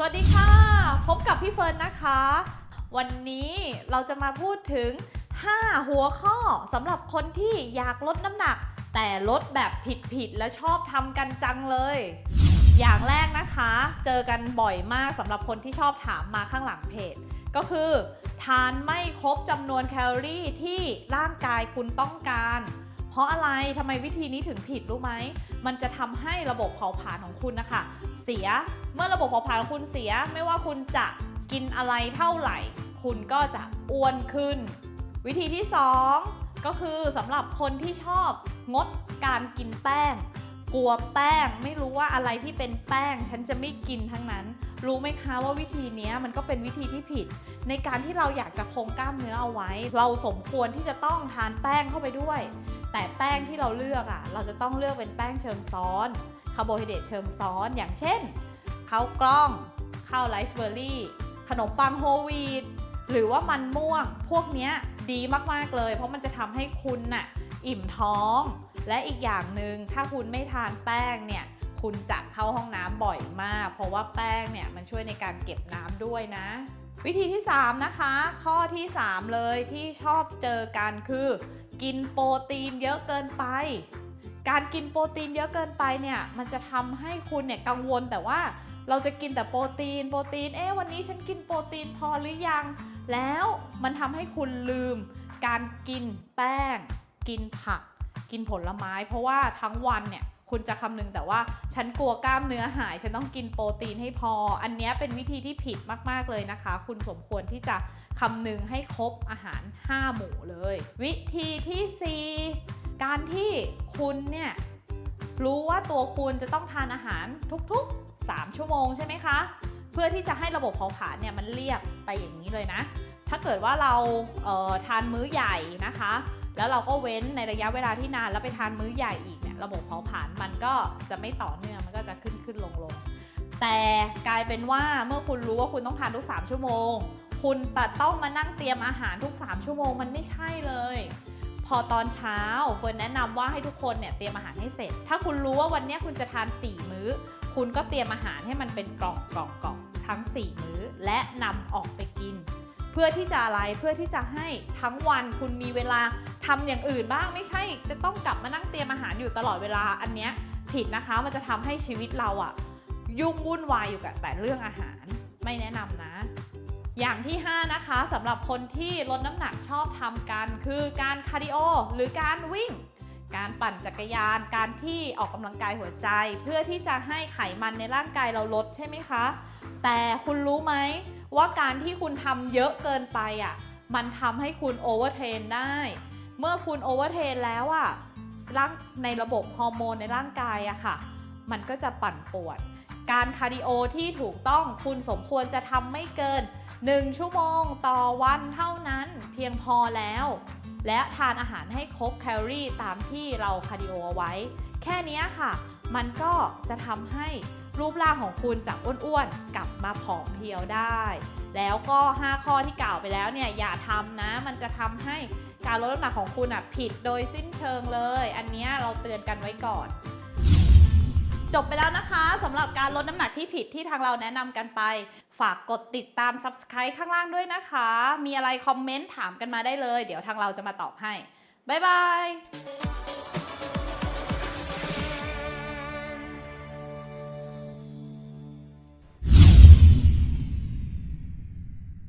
สวัสดีค่ะ พบกับพี่เฟิร์นนะคะ วันนี้เราจะมาพูดถึง 5 หัวข้อสำหรับคนที่อยากลดน้ำหนัก แต่ลดแบบผิดๆและชอบทำกันจังเลย อย่างแรกนะคะ เจอกันบ่อยมากสำหรับคนที่ชอบถามมาข้างหลังเพจ ก็คือ ทานไม่ครบจำนวนแคลอรี่ที่ร่างกายคุณต้องการ ราะอะไรทำไมวิธีนี้ถึงผิดรู้ไหม มันจะทำให้ระบบเผาผลาญของคุณนะคะ เสีย เมื่อระบบเผาผลาญของคุณเสีย ไม่ว่าคุณจะกินอะไรเท่าไหร่ คุณก็จะอ้วนขึ้น วิธีที่ 2 ก็คือสำหรับคนที่ชอบงดการกินแป้ง กลัวแป้งไม่รู้ว่าอะไรที่เป็นแป้ง ฉันจะไม่กินทั้งนั้น รู้ไหมคะว่าวิธีนี้มันก็เป็นวิธีที่ผิด ในการที่เราอยากจะคงกล้ามเนื้อเอาไว้ เราสมควรที่จะต้องทานแป้งเข้าไปด้วย แต่แป้งที่เราเลือกอะ เราจะต้องเลือกเป็นแป้งเชิงซ้อนคาร์โบไฮเดรตเชิงซ้อนอย่างเช่นข้าวกล้องข้าวไรซ์เบอร์รี่ขนมปังโฮลวีตหรือว่ามันม่วง พวกเนี้ยดีมาก ๆ เลย เพราะมันจะทำให้คุณน่ะอิ่มท้อง และอีกอย่างหนึ่งถ้าคุณไม่ทานแป้งเนี่ยคุณจะเข้าห้องน้ำบ่อยมาก เพราะว่าแป้งเนี่ยมันช่วยในการเก็บน้ำด้วยนะ วิธีที่ 3 นะคะ ข้อที่ 3 เลยที่ชอบเจอกันคือ กินโปรตีนเยอะเกินไป การกินโปรตีนเยอะเกินไปเนี่ยมันจะทำให้คุณเนี่ยกังวลแต่ว่าเราจะกินแต่โปรตีน โปรตีน เอ๊ะวันนี้ฉันกินโปรตีนพอหรือยัง แล้วมันทำให้คุณลืม การกินแป้ง กินผัก กินผลไม้ เพราะว่าทั้งวันเนี่ย คุณจะคำนึงแต่ว่าฉันกลัวกล้ามเนื้อหาย ฉันต้องกินโปรตีนให้พอ อันนี้เป็นวิธีที่ผิดมาก ๆ เลยนะคะ คุณสมควรที่จะคำนึงให้ครบอาหาร 5 หมู่เลย วิธีที่ 4 การที่คุณเนี่ยรู้ว่าตัวคุณจะต้องทานอาหารทุกๆ 3 ชั่วโมงใช่ไหมคะ เพื่อที่จะให้ระบบเผาผลาญเนี่ยมันเรียบไปอย่างนี้เลยนะ ถ้าเกิดว่าเราเทานมื้อใหญ่นะคะ แล้วเราก็เว้นในระยะเวลาที่นานแล้วไปทานมื้อใหญ่อีกเนี่ยระบบเผาผลาญมันก็จะไม่ต่อเนื่องมันก็จะขึ้นขึ้นลงลงแต่กลายเป็นว่าเมื่อคุณรู้ว่าคุณต้องทานทุก 3 ชั่วโมง คุณแต่ต้องมานั่งเตรียมอาหารทุก 3 ชั่วโมงมันไม่ใช่เลย พอตอนเช้าเฟิร์นแนะนำว่าให้ทุกคนเนี่ยเตรียมอาหารให้เสร็จ ถ้าคุณรู้ว่าวันนี้คุณจะทาน 4 มื้อ คุณก็เตรียมอาหารให้มันเป็นกล่องกล่องกล่องทั้ง 4 มื้อ และนำออกไปกิน เพื่อที่จะอะไรเพื่อที่จะให้ทั้งวันคุณมีเวลา ทำอย่างอื่นบ้างไม่ใช่ จะต้องกลับมานั่งเตรียมอาหารอยู่ตลอดเวลาอันเนี้ยผิดนะคะมันจะทำให้ชีวิตเราอะยุ่งวุ่นวายอยู่กับแต่เรื่องอาหารไม่แนะนำนะ อย่างที่ 5 นะคะสำหรับคนที่ลดน้ำหนักชอบทำกันคือการคาร์ดิโอหรือการวิ่งการปั่นจักรยาน การที่ออกกำลังกายหัวใจ เพื่อที่จะให้ไขมันในร่างกายเราลดใช่ไหมคะ แต่คุณรู้ไหมว่าการที่คุณทำเยอะเกินไปอะ มันทำให้คุณโอเวอร์เทรนได้ เมื่อคุณโอเวอร์เทรนแล้วอะร่างในระบบฮอร์โมนในร่างกายอะค่ะ มันก็จะปั่นป่วน การคาร์ดิโอที่ถูกต้องคุณสมควรจะทำไม่เกิน 1 ชั่วโมงต่อวันเท่านั้นเพียงพอแล้ว และทานอาหารให้ครบแคลอรี่ตามที่เราคาร์ดิโอเอาไว้ แค่นี้ค่ะ มันก็จะทำให้รูปร่างของคุณจากอ้วนๆกลับมาผอมเพรียวได้ แล้วก็ 5 ข้อที่กล่าวไปแล้วเนี่ยอย่าทำนะ มันจะทำให้ การลดน้ำหนักของคุณอะผิดโดยสิ้นเชิงเลย อันนี้เราเตือนกันไว้ก่อน จบไปแล้วนะคะสำหรับการลดน้ำหนักที่ผิดที่ทางเราแนะนำกันไป ฝากกดติดตาม Subscribe ข้างล่างด้วยนะคะ มีอะไรคอมเมนต์ถามกันมาได้เลย เดี๋ยวทางเราจะมาตอบให้ บ๊ายบาย